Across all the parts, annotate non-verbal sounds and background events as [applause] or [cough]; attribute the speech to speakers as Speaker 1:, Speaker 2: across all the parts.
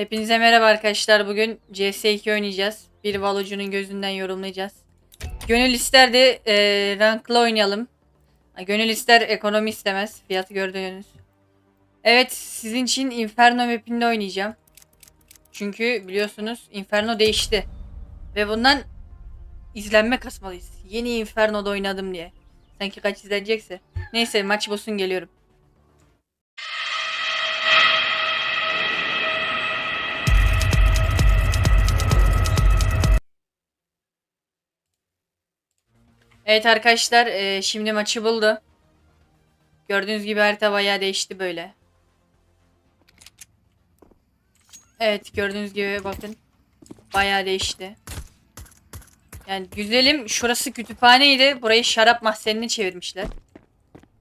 Speaker 1: Hepinize merhaba arkadaşlar. Bugün CS2 oynayacağız. Bir Valocu'nun gözünden yorumlayacağız. Gönül ister de e, ranklı oynayalım. Gönül ister ekonomi istemez. Fiyatı gördüğünüz. Evet sizin için Inferno map'inde oynayacağım. Çünkü biliyorsunuz Inferno değişti. Ve bundan izlenme kasmalıyız. Yeni Inferno'da oynadım diye. Sanki kaç izlenecekse. Neyse maç bulsun geliyorum. Evet arkadaşlar e, şimdi maçı buldu. Gördüğünüz gibi harita bayağı değişti böyle. Evet gördüğünüz gibi bakın. Bayağı değişti. Yani güzelim şurası kütüphaneydi. Burayı şarap mahzenine çevirmişler.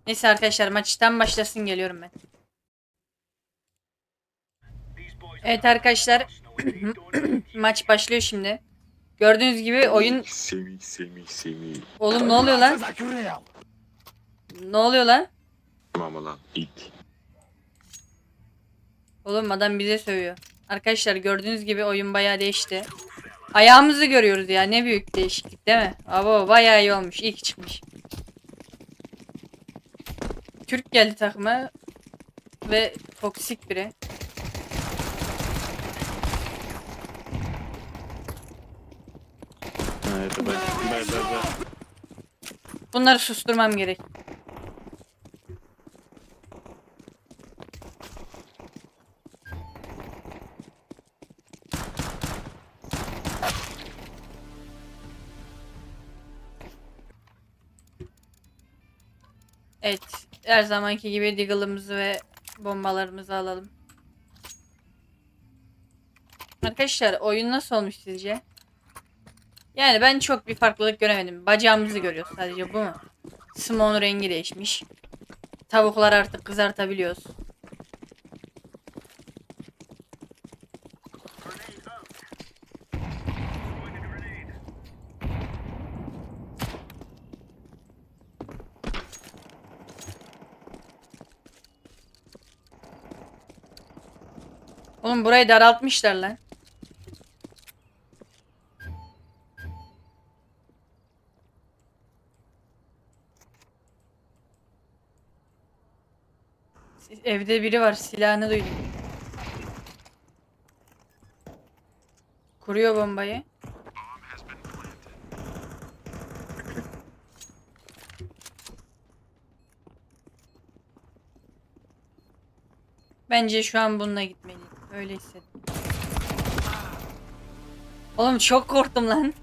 Speaker 1: Neyse arkadaşlar maçtan başlasın geliyorum ben. Evet arkadaşlar [clears throat] maç başlıyor şimdi. Gördüğünüz gibi oyun
Speaker 2: Semih Semih Semih.
Speaker 1: Oğlum ne oluyor lan? Ne oluyor lan?
Speaker 2: Tamam lan it.
Speaker 1: Oğlum adam bize sövüyor. Arkadaşlar gördüğünüz gibi oyun bayağı değişti. Ayağımızı görüyoruz ya. Ne büyük değişiklik değil mi? Abo bayağı iyi olmuş. Ki çıkmış. Türk geldi takıma. Ve toksik biri. Bunları susturmam gerek. Evet. Her zamanki gibi Deagle'ımızı ve bombalarımızı alalım. Arkadaşlar oyun nasıl olmuş sizce? Yani ben çok bir farklılık göremedim. Bacağımızı görüyoruz sadece bu mu? Simon rengi değişmiş. Tavuklar artık kızartabiliyoruz. Oğlum burayı daraltmışlar lan. Evde biri var. Silahını duydum. Kuruyor bombayı. Bence şu an bununla gitmeliyim. Öyle hissettim. Oğlum çok korktum lan.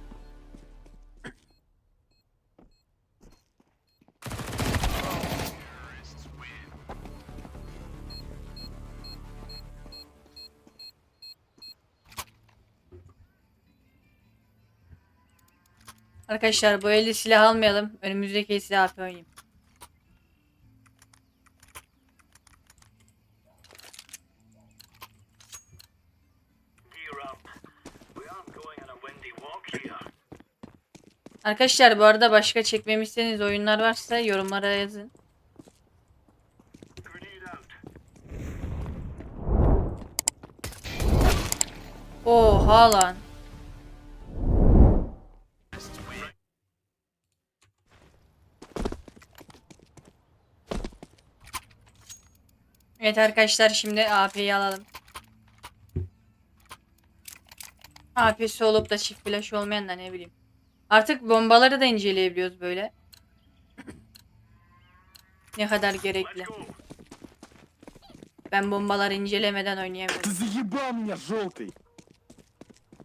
Speaker 1: Arkadaşlar bu elde silah almayalım. Önümüzdeki silah AP oynayayım. Arkadaşlar bu arada başka çekmemi istediğiniz oyunlar varsa yorumlara yazın. Oha lan. Evet arkadaşlar şimdi AP'yi alalım. AP'si olup da çift flash olmayan da ne bileyim. Artık bombaları da inceleyebiliyoruz böyle. ne kadar gerekli. Ben bombaları incelemeden oynayamıyorum.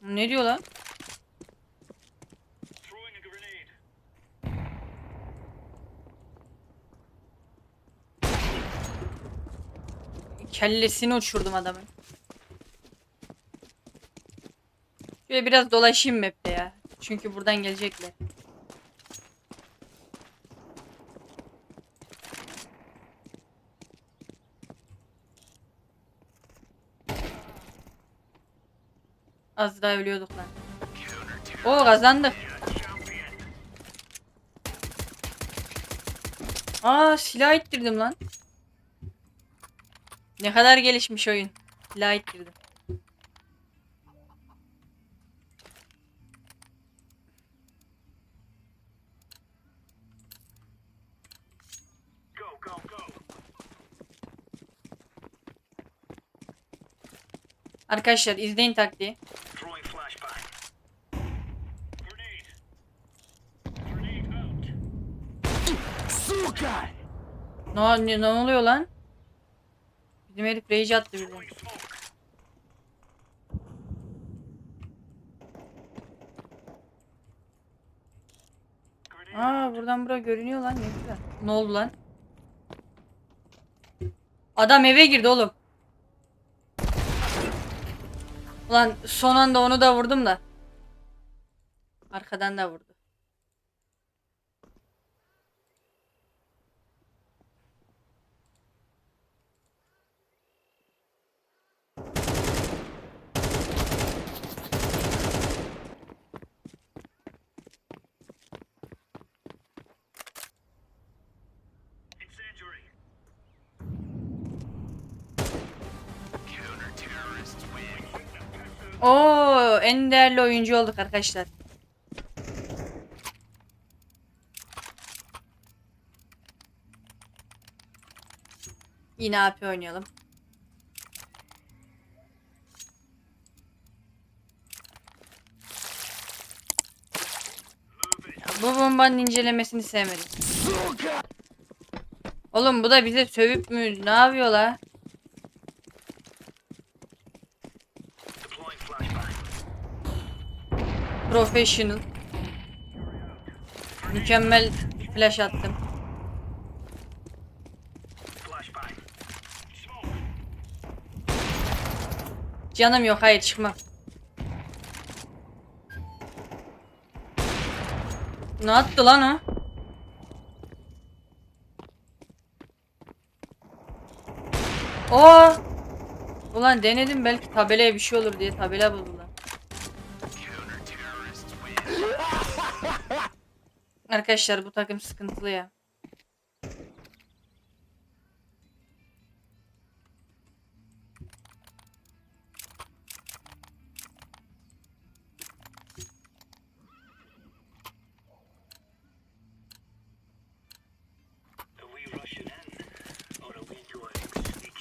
Speaker 1: Ne diyor lan? Kellesini uçurdum adamın. Şöyle biraz dolaşayım map'te ya. Çünkü buradan gelecekler. Az daha ölüyorduk lan. Oo kazandık. Aa silah ittirdim lan. Ne kadar gelişmiş oyun. Light girdim. Arkadaşlar izleyin taktiği. Ne, ne, ne oluyor lan? Bizim herif rage attı birden. Aa buradan bura görünüyor lan ne güzel. Ne oldu lan? Adam eve girdi oğlum. Ulan son anda onu da vurdum da. Arkadan da vurdu. Oo, en değerli oyuncu olduk arkadaşlar. Yine AP oynayalım. Bu bombanın incelemesini sevmedim. Oğlum bu da bize sövüp mü ne
Speaker 3: yapıyorlar?
Speaker 1: Professional. Mükemmel flash attım. Canım yok hayır çıkmam. Ne attı lan o? Oo! Ulan denedim belki tabelaya bir şey olur diye tabela buldular. Arkadaşlar bu takım sıkıntılı ya.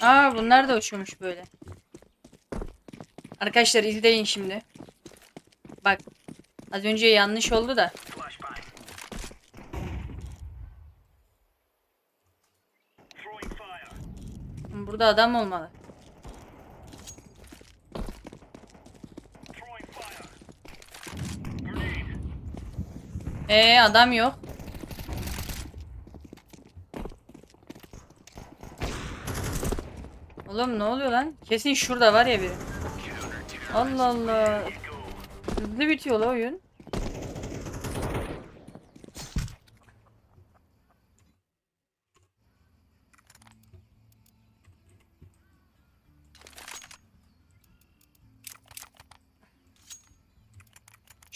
Speaker 1: Aa bunlar da uçuyormuş böyle. Arkadaşlar izleyin şimdi. Bak. Az önce yanlış oldu da. Burada adam olmalı. Ee adam yok. Oğlum ne oluyor lan? Kesin şurada var ya biri. Allah Allah. Hızlı bitiyor la oyun.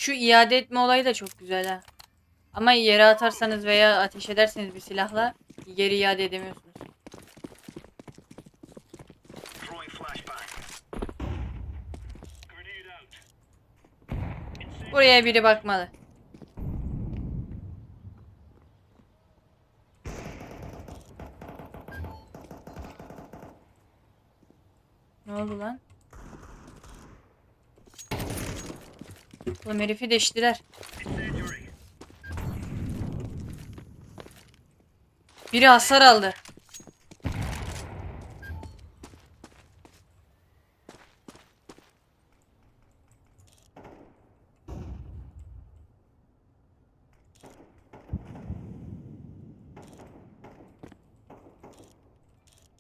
Speaker 1: Şu iade etme olayı da çok güzel ha. Ama yere atarsanız veya ateş ederseniz bir silahla geri iade edemiyorsunuz. Buraya biri bakmalı. Ne oldu lan? Oğlum herifi deştiler. Biri hasar aldı.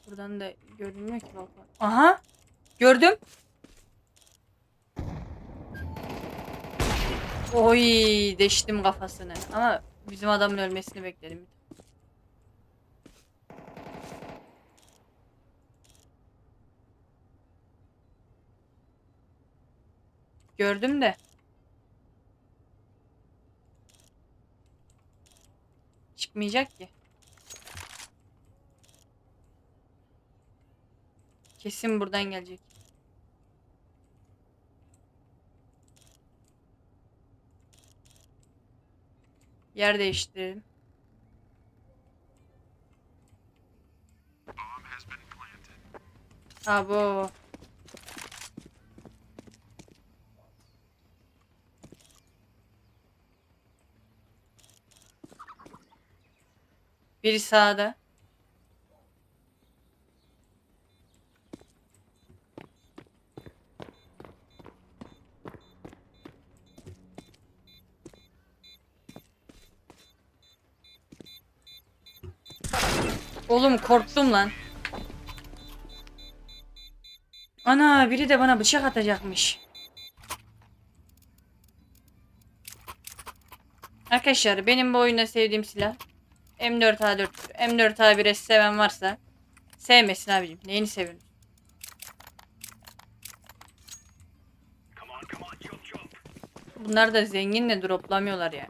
Speaker 1: Buradan da görünmüyor ki balkon. Aha! Gördüm. Oy, deştim kafasını. Ama bizim adamın ölmesini bekledim. Gördüm de. Çıkmayacak ki. Kesin buradan gelecek. Yer değiştirelim. Abo. Biri sağda. Oğlum korktum lan. Ana biri de bana bıçak atacakmış. Arkadaşlar benim bu oyunda sevdiğim silah M4A4. M4A1'e seven varsa sevmesin abicim. Neyini
Speaker 3: jump.
Speaker 1: Bunlar da zengin de droplamıyorlar ya.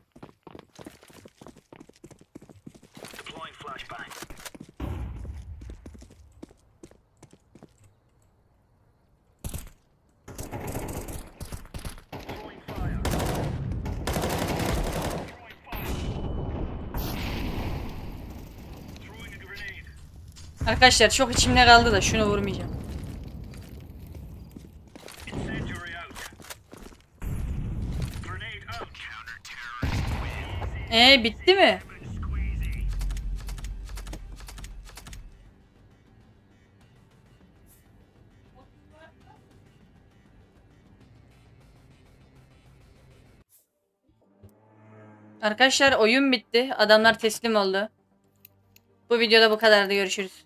Speaker 1: Arkadaşlar çok içimde kaldı da şunu vurmayacağım. Ee bitti mi? Arkadaşlar oyun bitti. Adamlar teslim oldu. Bu videoda bu kadardı. Görüşürüz.